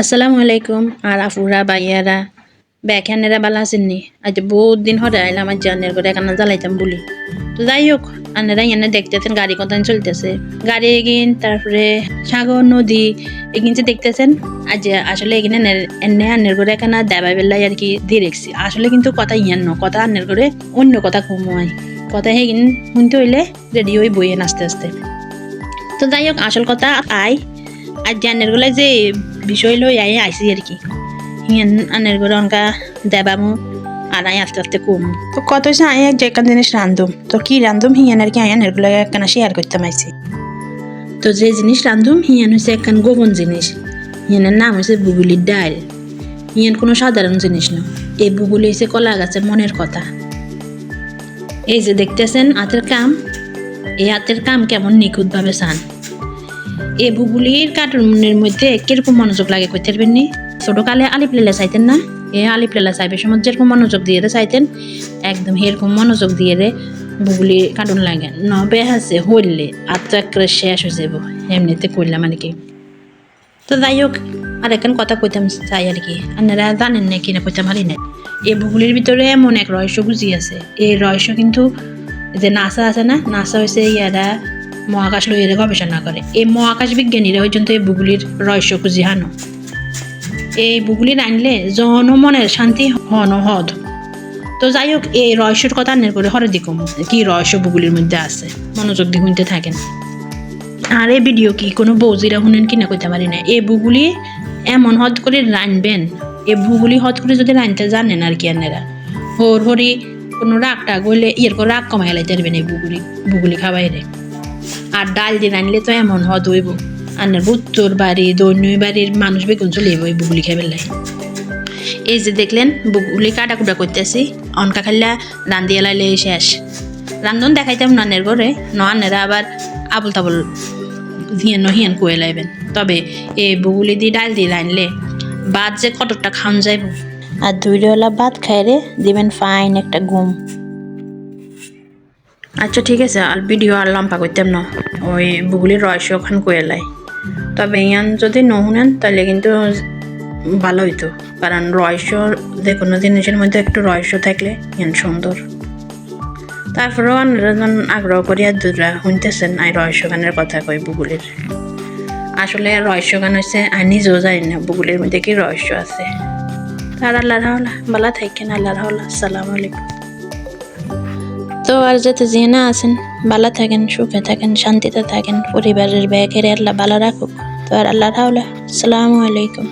আসসালামু আলাইকুম আর আফুরা বাইয়ারা ব্যাখ্যানেরা ভালো আছেননি আজ বহুত দিন হরে আইলাম আজ জানের করে এখানে জ্বালাইতাম বলি তো যাই হোক আনেরা এনে দেখতেছেন গাড়ি কথা চলতেছে গাড়ি এগিন তারপরে সাগর নদী এগিন যে দেখতেছেন আজ আসলে এখানে এনে আনের করে এখানে দেবা বেলায় আর কি দিয়ে রেখছি আসলে কিন্তু কথা ইয়ান কথা আনের করে অন্য কথা কমুয়াই কথা হেগিন শুনতে হইলে রেডি হয়ে বইয়ে আস্তে আস্তে তো যাই হোক আসল কথা আই আর জানেরগুলা যে বিষয় লই আই আইসি আর কি। হিয়ান আনেরগুলো অনকা দেবামু আর আই আস্তে আস্তে কম। তো কত হয়েছে আই এক যেখান জিনিস রান্ধুম তো কি রান্ধুম হিয়ান আর কি আয়ানেরগুলো একখানা শেয়ার করতাম আইসি তো যে জিনিস রান্ধুম হিয়ান হচ্ছে একখান গোপন জিনিস হিয়ানের নাম হচ্ছে বুগুলির ডাল হিয়ান কোনো সাধারণ জিনিস না। এই বুগুলি হচ্ছে কলা গাছের মনের কথা। এই যে দেখতেছেন হাতের কাম। এই হাতের কাম কেমন নিখুঁতভাবে চান। এই বুগুলির কার্টুনের মধ্যে কীরকম মনোযোগ লাগে করতে পারবেন নি? ছোটকালে আলিপ লেলা চাইতেন না? এ আলিপ লেলা চাইবে সময় যেরকম মনোযোগ দিয়ে চাইতেন, একদম এরকম মনোযোগ দিয়ে রে বুগুলি কার্টুন লাগে। নবে আছে, হইলে আর শেষ হয়ে যাব এমনিতে করলাম আর কি? তো যাই হোক, আর একখান কথা কইতাম চাই আর কি। আপনারা জানেন না কিনা কইতাম পারি না এই বুগুলির ভিতরে এমন এক রহস্য গুজি আছে। এই রহস্য কিন্তু যে নাসা আছে না, নাসা হয়েছে ইয়ারা মহাকাশ লইয়ে গবেষণা করে। এই মহাকাশ বিজ্ঞানীরা পর্যন্ত এই বুগুলির রহস্য খুঁজি হানো। এই বুগুলি আনলে জনমনের শান্তি, হন হদ। তো যাই হোক এই রহস্যর কথা আনের করে হরে দিকম কি রহস্য বুগুলির মধ্যে আছে? মনোযোগ দিয়ে শুনতে থাকেন। আর এই ভিডিও কি কোনো বৌজিরা শুনেন কিনা কইতে পারি না। এই বুগুলি এমন হদ করে রানবেন। এই বুগুলি হদ করে যদি রানতে জানেন আর কি আনেরা। হর হরি কোনো রাগ টাগ হইলে ইয়ের করে রাগ কমাই লাইতে পারবেন এই বুগুলি বুগুলি খাবাইরে। আর ডাল দিয়ে রানলে তো এমন হদ হইব আনার উত্তর বাড়ি দৈন্য বাড়ির মানুষ বেগুন চলে যাব এই বুগুলি খাই বেলায় এই যে দেখলেন, বুগুলি কাটা কুটা করতেছি, অনকা খাইলা রান্ধি এলাইলে শেষ। রান্ধন দেখাইতাম নানের ঘরে, নানেরা আবার আবল তাবল হিয়ান হিয়ান কুয়ে লাইবেন। তবে এ বুগুলি দিয়ে ডাল দিয়ে রানলে ভাত যে কতটা খাওয়ান যাইব। আর দুইটা ভাত খাইরে দিবেন ফাইন একটা ঘুম আচ্ছা ঠিক আছে আর ভিডিও আর লম্বা করতাম না। ওই বুগুলির রহস্য ওখান কয়েলাই তবে ইয়ান যদি নহুনেন তাহলে কিন্তু ভালো হইতো। কারণ রহস্য যে কোনো জিনিসের মধ্যে একটু রহস্য থাকলে ইয়ান সুন্দর। তারপরেও আপনারা যখন আগ্রহ করিয়া দুরা শুনতেছেন, আই রহস্য গানের কথা কই বুগুলির আসলে রহস্য গান হচ্ছে আমি নিজেও জানি না বুগুলির মধ্যে কি রহস্য আছে। আর আল্লাহ ভালো থাকেন, আল্লাহ আসসালামু আলাইকুম। አርዘት ዜና አስን ባላ ታገን ሹፈ ታገን ሻንጤታ ታገን ፉሪ በርር በከር ያላ ባላራኩ ተዋር ታውለ ሰላሙ አለይኩም።